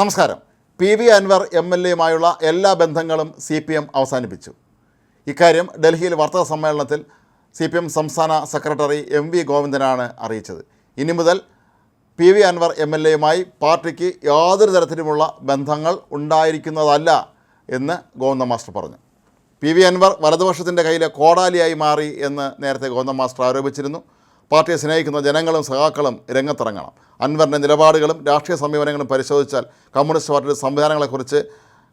നമസ്കാരം. P V Anvar M L എയുമായുള്ള എല്ലാ ബന്ധങ്ങളും സി പി എം അവസാനിപ്പിച്ചു. ഇക്കാര്യം ഡൽഹിയിൽ വാർത്താ സമ്മേളനത്തിൽ സി പി എം സംസ്ഥാന സെക്രട്ടറി എം വി ഗോവിന്ദനാണ് അറിയിച്ചത്. ഇനി മുതൽ P V Anvar M L എയുമായി പാർട്ടിക്ക് യാതൊരു തരത്തിലുമുള്ള ബന്ധങ്ങൾ ഉണ്ടായിരിക്കുന്നതല്ല എന്ന് ഗോവിന്ദ മാസ്റ്റർ പറഞ്ഞു. പി വി അൻവർ വലതുപക്ഷത്തിന്റെ കയ്യിലെ കോടാലിയായി മാറി എന്ന് നേരത്തെ ഗോവിന്ദ മാസ്റ്റർ ആരോപിച്ചിരുന്നു. പാർട്ടിയെ സ്നേഹിക്കുന്ന ജനങ്ങളും സഖാക്കളും രംഗത്തിറങ്ങണം. അൻവറിന്റെ നിലപാടുകളും രാഷ്ട്രീയ സമീപനങ്ങളും പരിശോധിച്ചാൽ കമ്മ്യൂണിസ്റ്റ് പാർട്ടിയുടെ സംവിധാനങ്ങളെക്കുറിച്ച്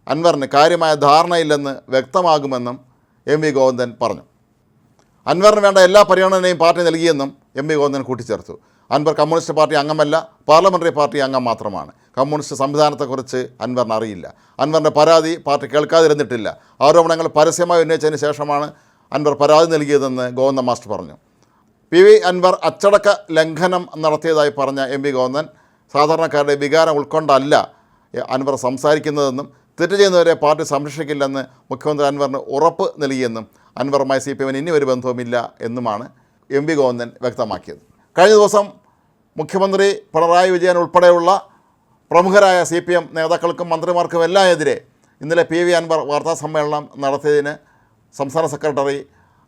അൻവറിന് കാര്യമായ ധാരണയില്ലെന്ന് വ്യക്തമാകുമെന്നും എം വി ഗോവിന്ദൻ പറഞ്ഞു. അൻവറിന് വേണ്ട എല്ലാ പരിഗണനയും പാർട്ടി നൽകിയെന്നും എം വി ഗോവിന്ദൻ കൂട്ടിച്ചേർത്തു. അൻവർ കമ്മ്യൂണിസ്റ്റ് പാർട്ടി അംഗമല്ല പാർലമെന്ററി പാർട്ടി അംഗം മാത്രമാണ്. കമ്മ്യൂണിസ്റ്റ് സംവിധാനത്തെക്കുറിച്ച് അൻവറിന് അറിയില്ല. അൻവറിന്റെ പരാതി പാർട്ടി കേൾക്കാതിരുന്നിട്ടില്ല. ആരോപണങ്ങൾ പരസ്യമായി ഉന്നയിച്ചതിന് ശേഷമാണ് അൻവർ പരാതി നൽകിയതെന്ന് ഗോവിന്ദ മാസ്റ്റർ പറഞ്ഞു. പി വി അൻവർ അച്ചടക്ക ലംഘനം നടത്തിയതായി പറഞ്ഞ എം വി ഗോവന്ദൻ സാധാരണക്കാരുടെ വികാരം ഉൾക്കൊണ്ടല്ല അൻവർ സംസാരിക്കുന്നതെന്നും തെറ്റ് ചെയ്യുന്നവരെ പാർട്ടി സംരക്ഷിക്കില്ലെന്ന് മുഖ്യമന്ത്രി അൻവറിന് ഉറപ്പ് നൽകിയെന്നും അൻവറുമായി സി പി എമ്മിന് ഇനി ഒരു ബന്ധവുമില്ല എന്നുമാണ് എം വി ഗോവിന്ദൻ വ്യക്തമാക്കിയത്. കഴിഞ്ഞ ദിവസം മുഖ്യമന്ത്രി പിണറായി വിജയൻ ഉൾപ്പെടെയുള്ള പ്രമുഖരായ സി പി എം നേതാക്കൾക്കും മന്ത്രിമാർക്കും എല്ലാം എതിരെ ഇന്നലെ പി വി അൻവർ വാർത്താസമ്മേളനം നടത്തിയതിന് സംസ്ഥാന സെക്രട്ടറി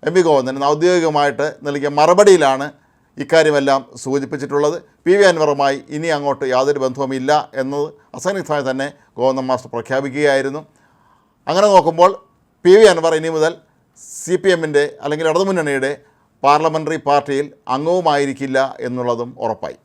എം വി ഗോവിന്ദൻ ഔദ്യോഗികമായിട്ട് നൽകിയ മറുപടിയിലാണ് ഇക്കാര്യമെല്ലാം സൂചിപ്പിച്ചിട്ടുള്ളത്. പി വി അൻവറുമായി ഇനി അങ്ങോട്ട് യാതൊരു ബന്ധവുമില്ല എന്നത് അസന്നിഗ്ധമായി തന്നെ ഗോവിന്ദൻ മാസ്റ്റർ പ്രഖ്യാപിക്കുകയായിരുന്നു. അങ്ങനെ നോക്കുമ്പോൾ പി വി അൻവർ ഇനി മുതൽ സി പി എമ്മിന്റെ അല്ലെങ്കിൽ ഇടതുമുന്നണിയുടെ പാർലമെന്ററി പാർട്ടിയിൽ അംഗവുമായിരിക്കില്ല എന്നുള്ളതും ഉറപ്പായി.